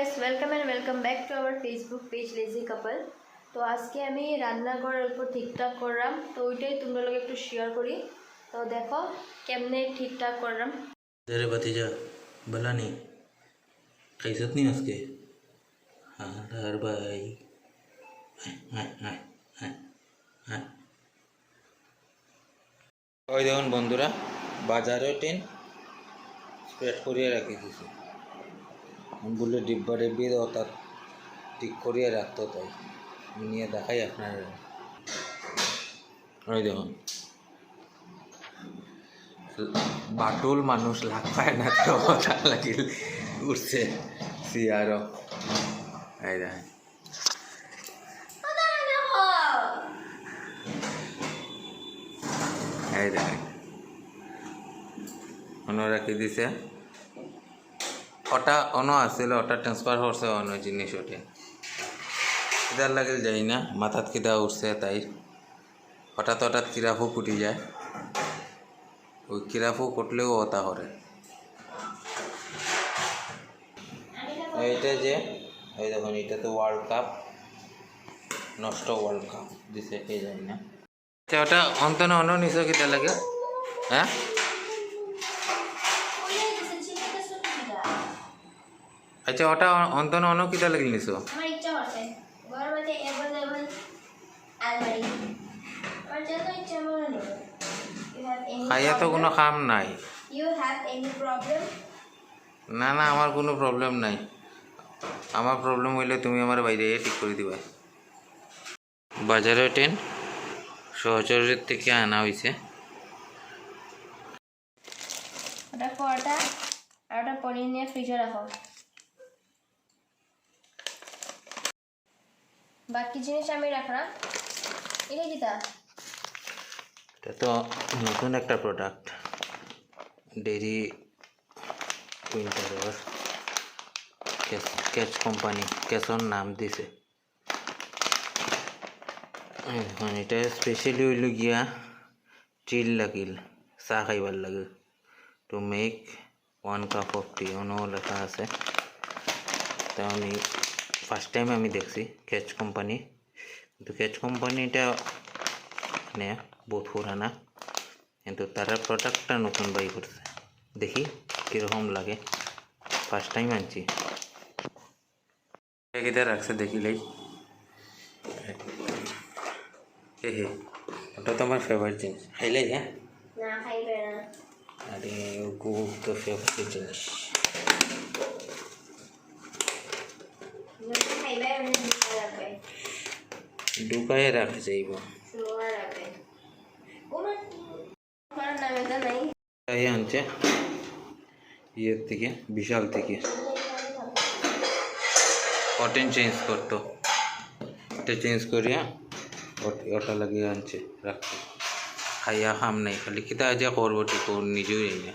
Guys welcome and welcome back to our Facebook page lazy couple তো আজকে আমি রান্নাঘর অল্প ঠিকঠাক করলাম তো ওইটাই তোমরা লোক একটু শেয়ার করি তো দেখো কেমনে ঠিকঠাক করলাম तेरे भतीजा भला नहीं कैसत नहीं उसके हाँ हर भाई हाँ, हाँ, हाँ, हाँ। ওই দেখুন বন্ধুরা বাজারে ট্রেন স্প্রেড করিয়ে রাখি দিছি বললে ডিব্বা ডিব্বি দাও তার ঠিক করিয়ে রাখতো তাই। নিয়ে দেখাই আপনার। ওই দেখুন। বাটুল মানুষ লাগ পায় না, তো লাগিল উঠছে সিয়ারও এই দেখেন। এই দেখেন। অন্য রাখি দিছে। ওটা অন্য আছিল ওটা ট্রান্সফার করছে অন্য জিনিস ওটে কিদার লাগিল যাই না, মাথাত কিদা উঠছে তাই হঠাৎ হঠাৎ কিরাফু ফুটি যায়। ওই কিরাফু কুটলেও ওতা করে এইটা যে, এই দেখুন এটা তো ওয়ার্ল্ড কাপ নষ্ট ওয়ার্ল্ড কাপ দিছে, কে জানি না। আচ্ছা ওটা অন্তনে অন্য নিছ কিতা লাগে? হ্যাঁ? আচ্ছা ওটা অন্তনে অন্য কিতা লাগিল নিছ? আমার ইচ্ছা করছে। ঘর মধ্যে অ্যাভেলেবল আলমারি। আমার যত ইচ্ছা মনে খাইয়া তো কোনো কাম নাই। ইউ হ্যাভ এনি প্রবলেম না না আমার কোনো প্রবলেম নাই। আমার প্রবলেম হইলে তুমি আমার বাইরে ঠিক করে দিবা। বাজারে ট্রেন সহচরের থেকে আনা হয়েছে ওটা পরোটা আর ওটা পনির নিয়ে ফ্রিজে রাখো। বাকি জিনিস আমি রাখলাম। এটা কি তা? এটা তো নতুন একটা প্রোডাক্ট ডেরি প্রিন্টারের ক্যাচ কোম্পানি ক্যাচর নাম দিছে। এই দেখুন এটা স্পেশালি হইল গিয়া চিল লাগিল চাহ খাইবার লাগে। To make one cup of tea অন্য লেখা আছে। তো আমি ফার্স্ট টাইম আমি দেখছি ক্যাচ কোম্পানি কিন্তু ক্যাচ কোম্পানিটা মানে বহুত পুরানা। কিন্তু তারা প্রোডাক্টটা নতুন বাই করছে। দেখি কীরকম লাগে। ফার্স্ট টাইম আনছি। কিটা রাখছে দেখিলেই হে হে ওটা তো আমার ফেভারিট জিনিস। খাইলে হ্যাঁ? না খাইবে না। আরে খুব তো ফেভারিট জিনিস। যদি খাইবে মানে দিতে লাগবে ঢুকাইয়ে রাখা যাইব লোহা লাগবে কোনো করার নামে তো নাই তাই আনছে ইয়ের থেকে বিশাল থেকে কটেন চেঞ্জ করতো এটা চেঞ্জ করিয়া ওট- ওটা লাগিয়ে আনছে রাখতে খাইয়া খাম নাই খালি কিতা আজ করব ঠিক ওর নিজেও জানি না